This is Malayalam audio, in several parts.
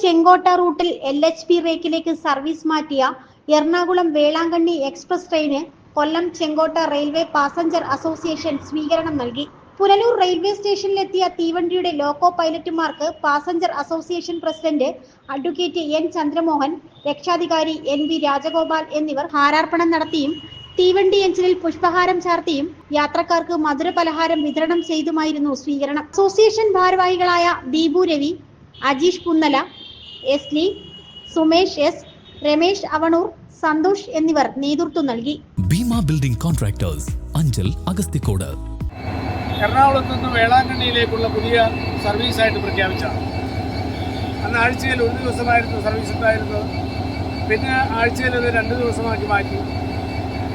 ചെങ്കോട്ട റൂട്ടിൽ എൽ എച്ച് പി റേക്കിലേക്ക് സർവീസ് മാറ്റിയ Ernakulam Velankanni express train Kollam Chenkotta railway passenger association സ്വീകരണം നൽകി. പുനലൂർ റെയിൽവേ സ്റ്റേഷനിലെത്തിയ തീവണ്ടിയുടെ loco പൈലറ്റുമാർക്ക് passenger association president advocate N Chandramohan രക്ഷാധികാരി എൻ വി രാജഗോപാൽ എന്നിവർ ഹാരാർപ്പണം നടത്തിയും തീവണ്ടി എഞ്ചിനിൽ പുഷ്പഹാരം ചാർത്തിയും യാത്രക്കാർക്ക് മധുര പലഹാരം വിതരണം ചെയ്തുമായിരുന്നു സ്വീകരണം. അസോസിയേഷൻ ഭാരവാഹികളായ ദീപു രവി അജീഷ് പുന്നല എസ്ലി സുമേഷ് എസ് രമേശ് അവണൂർ സന്തോഷ് എന്നിവർ നേതൃത്വം നൽകി. Bhima building contractors Anchal Agasthikode. എറണാകുളത്ത് നിന്ന് വേളാങ്കണ്ണിയിലേക്കുള്ള പുതിയ സർവീസായിട്ട് പ്രഖ്യാപിച്ചാണ് അന്ന് ആഴ്ചയിൽ ഒരു ദിവസമായിരുന്നു സർവീസ് ഉണ്ടായിരുന്നത്. പിന്നെ ആഴ്ചയിൽ ഇത് രണ്ട് ദിവസമാക്കി മാറ്റി.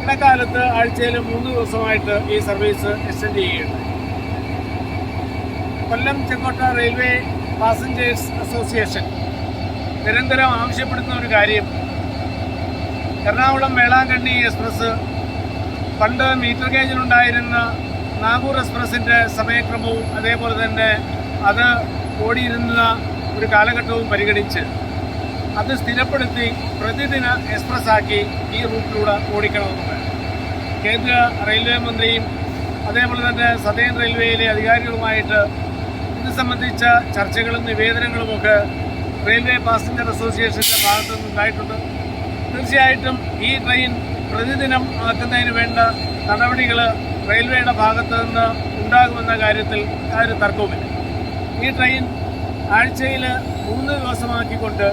ഇടക്കാലത്ത് ആഴ്ചയിൽ മൂന്ന് ദിവസമായിട്ട് ഈ service extend ചെയ്യുകയുണ്ട് Kollam Chenkotta railway passengers association നിരന്തരം ആവശ്യപ്പെടുന്ന ഒരു കാര്യം. എറണാകുളം വേളാങ്കണ്ണി എക്സ്പ്രസ്. പണ്ട് മീറ്റർ ഗേജിലുണ്ടായിരുന്ന നാഗൂർ എക്സ്പ്രസിന്റെ സമയക്രമവും അതേപോലെ തന്നെ അത് ഓടിയിരുന്ന ഒരു കാലഘട്ടവും പരിഗണിച്ച് അത് സ്ഥിരപ്പെടുത്തി പ്രതിദിന എക്സ്പ്രസ്സാക്കി ഈ റൂട്ടിലൂടെ ഓടിക്കണമെന്നുണ്ട്. കേന്ദ്ര റെയിൽവേ മന്ത്രിയും അതേപോലെ തന്നെ സതേൺ റെയിൽവേയിലെ അധികാരികളുമായിട്ട് ഇത് സംബന്ധിച്ച ചർച്ചകളും നിവേദനങ്ങളുമൊക്കെ റെയിൽവേ പാസഞ്ചർ അസോസിയേഷന്റെ ഭാഗത്തു നിന്നുണ്ടായിട്ടുണ്ട് തീർച്ചയായിട്ടും ഈ ട്രെയിൻ പ്രതിദിനം ആക്കുന്നതിന് വേണ്ട നടപടികൾ റെയിൽവേയുടെ ഭാഗത്ത് നിന്ന് ഉണ്ടാകുമെന്ന കാര്യത്തിൽ ഒരു തർക്കവുമില്ല. ഈ ട്രെയിൻ ആഴ്ചയിൽ മൂന്ന് ദിവസമാക്കിക്കൊണ്ട്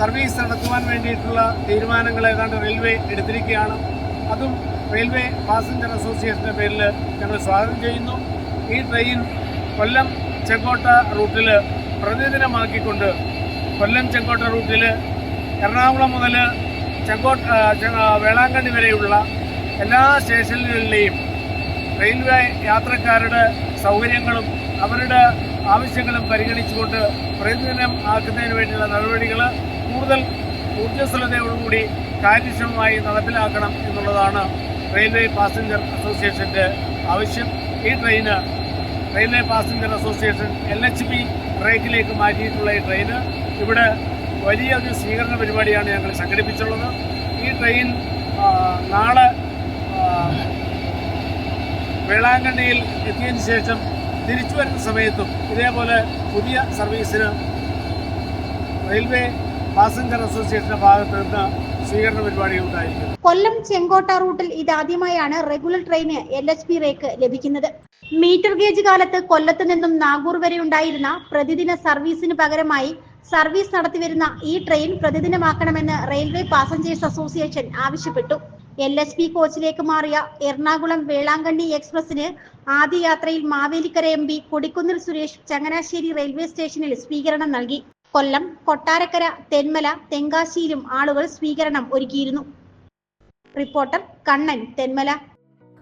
സർവീസ് നടത്തുവാൻ വേണ്ടിയിട്ടുള്ള തീരുമാനങ്ങൾ ഏതാണ്ട് റെയിൽവേ എടുത്തിരിക്കുകയാണ്. അതും റെയിൽവേ പാസഞ്ചർ അസോസിയേഷന്റെ പേരിൽ ഞങ്ങൾ സ്വാഗതം ചെയ്യുന്നു. ഈ ട്രെയിൻ കൊല്ലം ചെങ്കോട്ട റൂട്ടിൽ പ്രതിദിനമാക്കിക്കൊണ്ട് കൊല്ലം ചെങ്കോട്ട റൂട്ടിൽ എറണാകുളം മുതൽ ചെങ്കോട്ട വേളാങ്കണ്ണി വരെയുള്ള എല്ലാ സ്റ്റേഷനുകളിലെയും റെയിൽവേ യാത്രക്കാരുടെ സൗകര്യങ്ങളും അവരുടെ ആവശ്യങ്ങളും പരിഗണിച്ചുകൊണ്ട് പ്രതിദിനം ആക്കുന്നതിന് വേണ്ടിയുള്ള നടപടികൾ കൂടുതൽ ഊർജസ്വലതയോടുകൂടി കാര്യക്ഷമമായി നടപ്പിലാക്കണം എന്നുള്ളതാണ് റെയിൽവേ പാസഞ്ചർ അസോസിയേഷന്റെ ആവശ്യം. ഈ train railway passenger association L H P റേക്കിലേക്ക് മാറ്റിയിട്ടുള്ള ഈ ട്രെയിന്. ഇവിടെ വലിയ ഒരു സ്വീകരണ പരിപാടിയാണ് ഞങ്ങൾ സംഘടിപ്പിച്ചുള്ളത്. ഈ ട്രെയിൻ നാളെ വേളാങ്കണ്ണിയിൽ എത്തിയതിന് ശേഷം തിരിച്ചു വരുന്ന സമയത്തും ഇതേപോലെ പുതിയ സർവീസിന് റെയിൽവേ പാസഞ്ചർ അസോസിയേഷന്റെ ഭാഗത്ത് നിന്ന് സ്വീകരണ പരിപാടി ഉണ്ടായിരിക്കും. കൊല്ലം ചെങ്കോട്ട റൂട്ടിൽ ഇതാദ്യമായാണ് regular train L H P rake ലഭിക്കുന്നത്. മീറ്റർ ഗേജ് കാലത്ത് കൊല്ലത്ത് നിന്നും നാഗൂർ വരെ ഉണ്ടായിരുന്ന പ്രതിദിന സർവീസിന് പകരമായി സർവീസ് നടത്തിവരുന്ന ഈ ട്രെയിൻ പ്രതിദിനമാക്കണമെന്ന് റെയിൽവേ പാസഞ്ചേഴ്സ് അസോസിയേഷൻ ആവശ്യപ്പെട്ടു. എൽ എസ് പി കോച്ചിലേക്ക് മാറിയ എറണാകുളം വേളാങ്കണ്ണി എക്സ്പ്രസിന് ആദ്യ യാത്രയിൽ Mavelikkara M P Kodikunnil Suresh Changanassery railway സ്റ്റേഷനിൽ സ്വീകരണം നൽകി. കൊല്ലം കൊട്ടാരക്കര തെന്മല തെങ്കാശിയിലും ആളുകൾ സ്വീകരണം ഒരുക്കിയിരുന്നു. റിപ്പോർട്ടർ കണ്ണൻ തെന്മല.